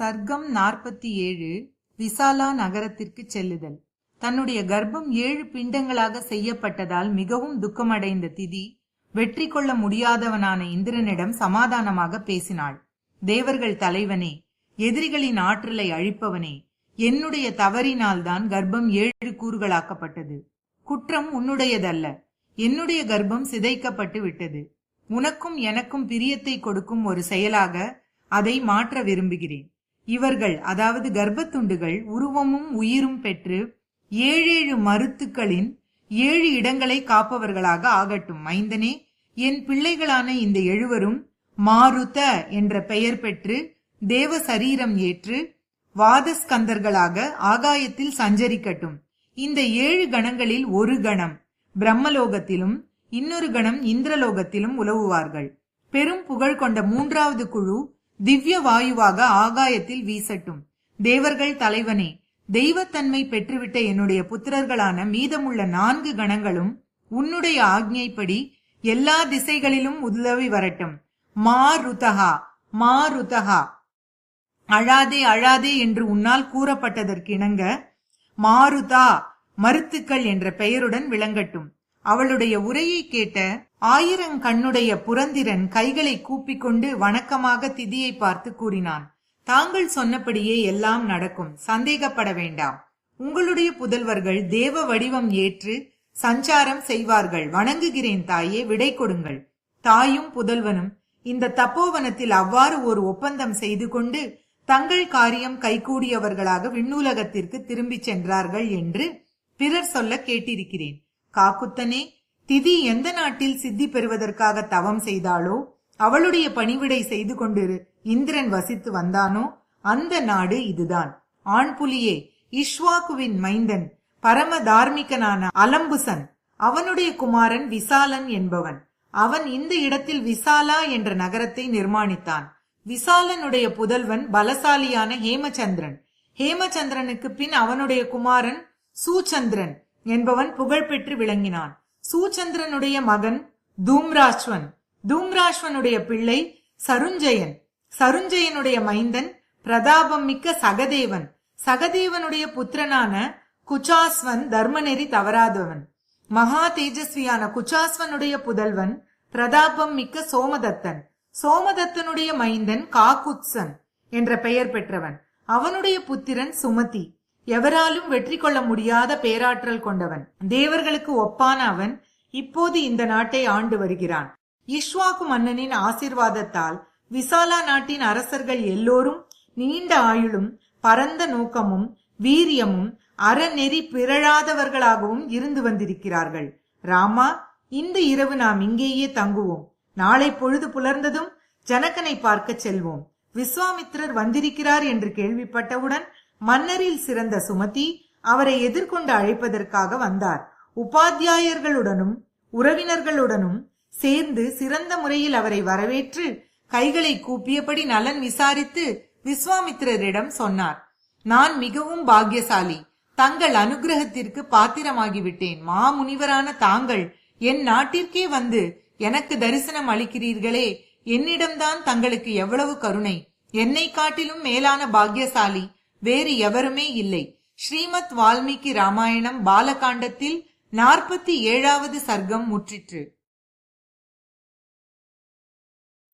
சர்க்கம் நாற்பத்தி ஏழு விசாலா நகரத்திற்கு செல்லுதல். தன்னுடைய கர்ப்பம் ஏழு பிண்டங்களாக செய்யப்பட்டதால் மிகவும் துக்கமடைந்த திதி வெற்றி கொள்ள முடியாதவனான இந்திரனிடம் சமாதானமாக பேசினாள். தேவர்கள் தலைவனே எதிரிகளின் ஆற்றலை அழிப்பவனே என்னுடைய தவறினால்தான் கர்ப்பம் ஏழு கூறுகளாக்கப்பட்டது. குற்றம் உன்னுடையதல்ல என்னுடைய கர்ப்பம் சிதைக்கப்பட்டு விட்டது. உனக்கும் எனக்கும் பிரியத்தை கொடுக்கும் ஒரு செயலாக அதை மாற்ற விரும்புகிறேன். இவர்கள் அதாவது கர்ப்பத்துண்டுகள் உருவமும் உயிரும் பெற்று ஏழேழு மருத்துக்களின் ஏழு இடங்களை காப்பவர்களாக ஆகட்டும். மைந்தனே என் பிள்ளைகளான இந்த எழுவரும் மாருத என்ற பெயர் பெற்று தேவ சரீரம் ஏற்று வாதஸ்கந்தர்களாக ஆகாயத்தில் சஞ்சரிக்கட்டும். இந்த ஏழு கணங்களில் ஒரு கணம் பிரம்மலோகத்திலும் இன்னொரு கணம் இந்திரலோகத்திலும் உலவுவார்கள். பெரும் புகழ் கொண்ட மூன்றாவது குழு திவ்ய வாயுவாக ஆகாயத்தில் வீசட்டும். தேவர்கள் தலைவனே தெய்வத்தன்மை பெற்றுவிட்ட என்னுடைய புத்திரர்களான மீதமுள்ள நான்கு கணங்களும் உன்னுடைய ஆக்ஞைப்படி எல்லா திசைகளிலும் உதவி வரட்டும். மா ருதகா மா ருதகா அழாதே அழாதே என்று உன்னால் கூறப்பட்டதற்கிணங்க மாருதா மருத்துக்கள் என்ற பெயருடன் விளங்கட்டும். அவளுடைய உரையை கேட்ட ஆயிரங்கண்ணுடைய புரந்திரன் கைகளை கூப்பிக்கொண்டு வணக்கமாக திதியை பார்த்து கூறினான். தாங்கள் சொன்னபடியே எல்லாம் நடக்கும். சந்தேகப்பட வேண்டாம். உங்களுடைய புதல்வர்கள் தேவ வடிவம் ஏற்று சஞ்சாரம் செய்வார்கள். வணங்குகிறேன் தாயே விடை கொடுங்கள். தாயும் புதல்வனும் இந்த தப்போவனத்தில் அவ்வாறு ஒரு ஒப்பந்தம் செய்து கொண்டு தங்கள் காரியம் கைகூடியவர்களாக விண்ணூலகத்திற்கு திரும்பிச் சென்றார்கள் என்று பிறர் சொல்ல கேட்டிருக்கிறேன். காக்குத்தனே திதி எந்த நாட்டில் சித்தி பெறுவதற்காக தவம் செய்தாளோ அவளுடைய பணிவிடை செய்து கொண்டு இந்திரன் வசித்து வந்தானோ அந்த நாடு இதுதான். ஆண் புலியே இஷ்வாக்குவின் மைந்தன் பரம தார்மிகனான அலம்புசன் அவனுடைய குமாரன் விசாலன் என்பவன். அவன் இந்த இடத்தில் விசாலா என்ற நகரத்தை நிர்மாணித்தான். விசாலனுடைய புதல்வன் பலசாலியான ஹேமச்சந்திரன். ஹேமச்சந்திரனுக்கு பின் அவனுடைய குமாரன் சூச்சந்திரன் என்பவன் புகழ்பெற்று விளங்கினான். சூச்சந்திரனுடைய மகன் தூம்ராஷ்வன். தூம்ராஷ்வனுடைய பிள்ளை சருஞ்சயன். சருஞ்சயனுடைய மைந்தன் பிரதாபம் மிக்க சகதேவன். சகதேவனுடைய புத்திரனான குச்சாஸ்வன் தர்மநெறி தவறாதவன். மகா தேஜஸ்வியான குச்சாஸ்வனுடைய புதல்வன் பிரதாபம் மிக்க சோமதத்தன். சோமதத்தனுடைய மைந்தன் காக்குத்சன் என்ற பெயர் பெற்றவன். அவனுடைய புத்திரன் சுமதி. எவராலும் வெற்றி கொள்ள முடியாத பேராற்றல் கொண்டவன். தேவர்களுக்கு ஒப்பான அவன் இப்போது இந்த நாட்டை ஆண்டு வருகிறான். இஷ்வாக்கு மன்னனின் ஆசிர்வாதத்தால் விசாலா நாட்டின் அரசர்கள் எல்லோரும் நீண்ட ஆயுளும் பரந்த நோக்கமும் வீரியமும் அறநெறி பிறழாதவர்களாகவும் இருந்து வந்திருக்கிறார்கள். ராமா இந்த இரவு நாம் இங்கேயே தங்குவோம். நாளை பொழுது புலர்ந்ததும் ஜனகனை பார்க்க செல்வோம். விஸ்வாமித்ரர் வந்திருக்கிறார் என்று கேள்விப்பட்டவுடன் மன்னரில் சிறந்த சுமதி அவரை எதிர்கொண்டு அழைப்பதற்காக வந்தார். உபாத்தியாயர்களுடனும் உறவினர்களுடனும் சேர்ந்து சிறந்த முறையில் அவரை வரவேற்று கைகளை கூப்பியபடி நலன் விசாரித்து விஸ்வாமித்திரரிடம் சொன்னார். நான் மிகவும் பாக்கியசாலி. தங்கள் அனுகிரகத்திற்கு பாத்திரமாகிவிட்டேன். மாமுனிவரான தாங்கள் என் நாட்டிற்கே வந்து எனக்கு தரிசனம் அளிக்கிறீர்களே. என்னிடம்தான் தங்களுக்கு எவ்வளவு கருணை. என்னை காட்டிலும் மேலான பாக்கியசாலி வேறு எவருமே இல்லை. ஸ்ரீமத் வால்மீகி ராமாயணம் பாலகாண்டத்தில் நாற்பத்தி ஏழாவது சர்க்கம் முற்றிற்று.